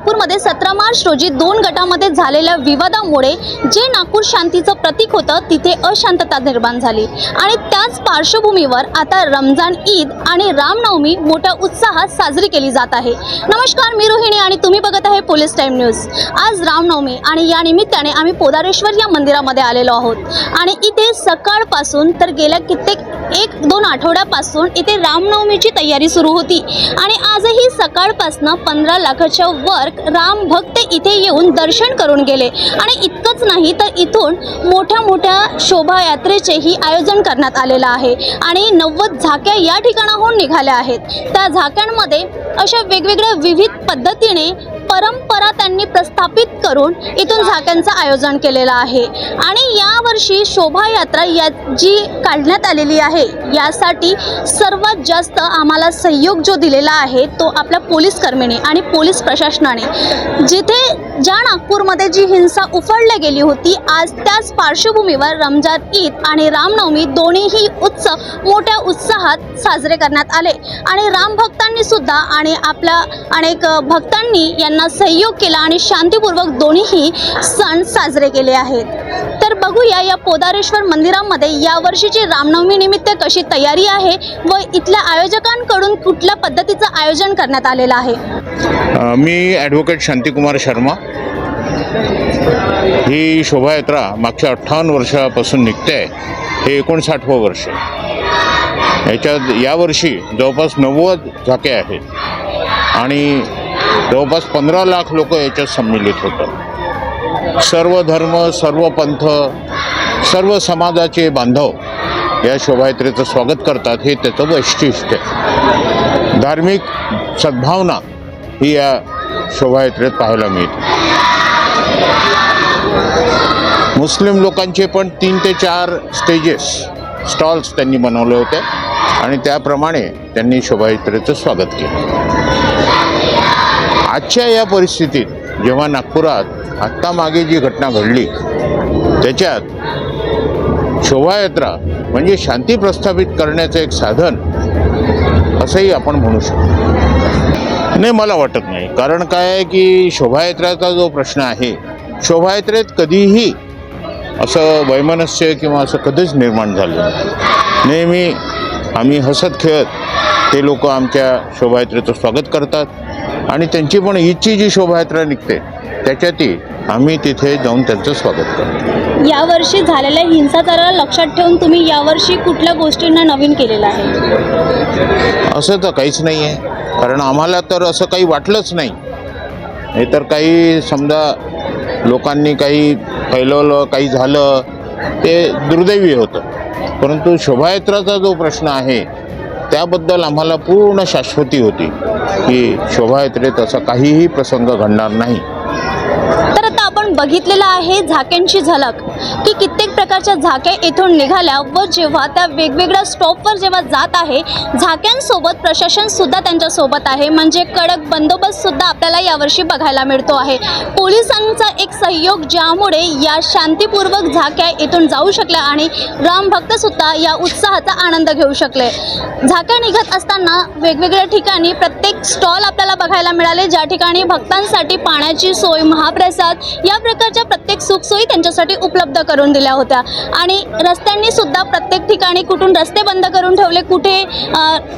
नागपूरमध्ये सतरा मार्च रोजी दोन गटामध्ये झालेल्या विवादामुळे जे नागपूर शांतीचं प्रतीक होतं तिथे अशांतता निर्माण झाली. आणि त्याच पार्श्वभूमीवर आता रमजान ईद आणि रामनवमी मोठ्या उत्साहात साजरी केली जात आहे. नमस्कार मी रोहिणी आणि तुम्ही बघत आहे पोलीस टाईम न्यूज. आज रामनवमी आणि या निमित्ताने आम्ही पोदारेश्वर या मंदिरामध्ये आलेलो आहोत. आणि इथे सकाळपासून तर गेल्या कित्येक एक दोन आठवड्यापासून इथे रामनवमीची तयारी सुरू होती. आणि आजही सकाळपासनं पंधरा लाखाच्या वर राम भक्त इथे येऊन दर्शन करून गेले. आणि इतकंच नाही तर इथून मोठ्या मोठ्या शोभायात्रेचेही आयोजन करण्यात आलेलं आहे. आणि नव्वद झाक्या या ठिकाणाहून निघाल्या आहेत. त्या झाक्यांमध्ये अशा वेगवेगळ्या विविध पद्धतीने परंपरा त्यांनी प्रस्थापित करून इथून झाक्यांचं आयोजन केलेलं आहे. आणि यावर्षी शोभायात्रा या जी काढण्यात आलेली आहे यासाठी सर्वात जास्त आम्हाला सहयोग जो दिलेला आहे तो आपल्या पोलीस कर्मीने आणि पोलीस प्रशासनाने. जिथे ज्या नागपूरमध्ये जी हिंसा उफाळल्या गेली होती आज त्याच पार्श्वभूमीवर रमजान ईद आणि रामनवमी दोन्हीही उत्सव मोठ्या उत्साहात साजरे करण्यात आले. आणि राम भक्तांनी सुद्धा आणि आपल्या अनेक भक्तांनी यांना सहयोग केला आणि शांतीपूर्वक दोन्हीही सण साजरे केले आहेत. तर बघूया या पोदारेश्वर मंदिरामध्ये यावर्षीची रामनवमी निमित्त कशी तयारी आहे व इथल्या आयोजकांकडून कुठल्या पद्धतीचं आयोजन करण्यात आलेलं आहे? मी ॲडव्होकेट शांतिकुमार शर्मा. ही शोभायात्रा मागच्या अठ्ठावन्न वर्षापासून निघते आहे. हे एकोणसाठवं वर्ष याच्यात यावर्षी जवळपास नव्वद झाके आहेत. आणि जवळपास पंधरा लाख लोक याच्यात संमिलित होतात. सर्व धर्म सर्व पंथ सर्व समाजाचे बांधव या शोभायात्रेचं स्वागत करतात हे त्याचं वैशिष्ट्य आहे. धार्मिक सद्भावना ही या शोभायात्रेत पाहायला मिळते. मुस्लिम लोकांचे पण तीन ते चार स्टेजेस स्टॉल्स त्यांनी बनवले होते आणि त्याप्रमाणे त्यांनी शोभायात्रेचं स्वागत केलं. आजच्या या परिस्थितीत जेव्हा नागपुरात आत्ता मागे जी घटना घडली त्याच्यात शोभायात्रा म्हणजे शांती प्रस्थापित करण्याचं एक साधन असंही आपण म्हणू शकतो. नाही मला वाटत नाही. कारण काय आहे की शोभायात्रेचा जो प्रश्न आहे शोभायात्रेत कधीही असं वैमनस्य किंवा असं कधीच निर्माण झालं नेहमी आम्ही हसत खेळत ते लोक आमच्या शोभायात्रेचं स्वागत करतात. आणि त्यांची पण ईदची जी शोभायात्रा निघते त्याच्यातही आम्ही तिथे जाऊन त्यांचं स्वागत करतो. यावर्षी झालेल्या हिंसाचाराला लक्षात ठेवून तुम्ही यावर्षी कुठल्या गोष्टींना नवीन केलेलं आहे? असं तर काहीच नाही आहे कारण आम्हाला तर असं काही वाटलंच नाही. हे तर काही समजा लोकांनी काही फैलवलं काही झालं ते दुर्दैवी होतं. परंतु शोभायात्राचा जो प्रश्न आहे त्याबद्दल आम्हाला पूर्ण शाश्वती होती. की शोभायात्रेत असा काहीही प्रसंग घडणार नाही. तर आता आपण बघितलेलं आहे झाक्यांची झलक. की कित्येक प्रकारच्या झाक्या इथून निघाल्या व जेव्हा त्या वेगवेगळ्या स्टॉपवर जेव्हा जात आहे झाक्यांसोबत प्रशासन सुद्धा त्यांच्यासोबत आहे. म्हणजे कडक बंदोबस्त सुद्धा आपल्याला यावर्षी बघायला मिळतो आहे. पोलिसांचा एक सहयोग ज्यामुळे या शांतीपूर्वक झाक्या इथून जाऊ शकल्या आणि रामभक्त सुद्धा या उत्साहाचा आनंद घेऊ शकले. झाक्या निघत असताना वेगवेगळ्या ठिकाणी प्रत्येक स्टॉल आपल्याला बघायला मिळाले. ज्या ठिकाणी भक्तांसाठी पाण्याची सोय महाप्रसाद या प्रकारच्या प्रत्येक सुखसोयी त्यांच्यासाठी उपलब्ध करून दिल्या होत्या. आणि रस्त्यांनी सुद्धा प्रत्येक ठिकाणी कुठून रस्ते बंद करून ठेवले कुठे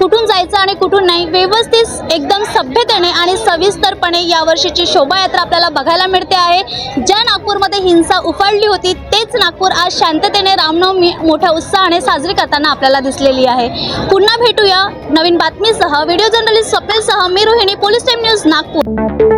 कुठून जायचं आणि कुठून नाही व्यवस्थित एकदम सभ्यतेने आणि सविस्तरपणे यावर्षीची शोभायात्रा आपल्याला बघायला मिळते आहे. ज्या नागपूरमध्ये हिंसा उफाळली होती तेच नागपूर आज शांततेने रामनवमी मोठ्या उत्साहाने साजरी करताना आपल्याला दिसलेली आहे. पुन्हा भेटूया नवीन बातमीसह. व्हिडिओ जर्नलिस्ट स्वप्नीलसह मी Rohini police time news Nagpur.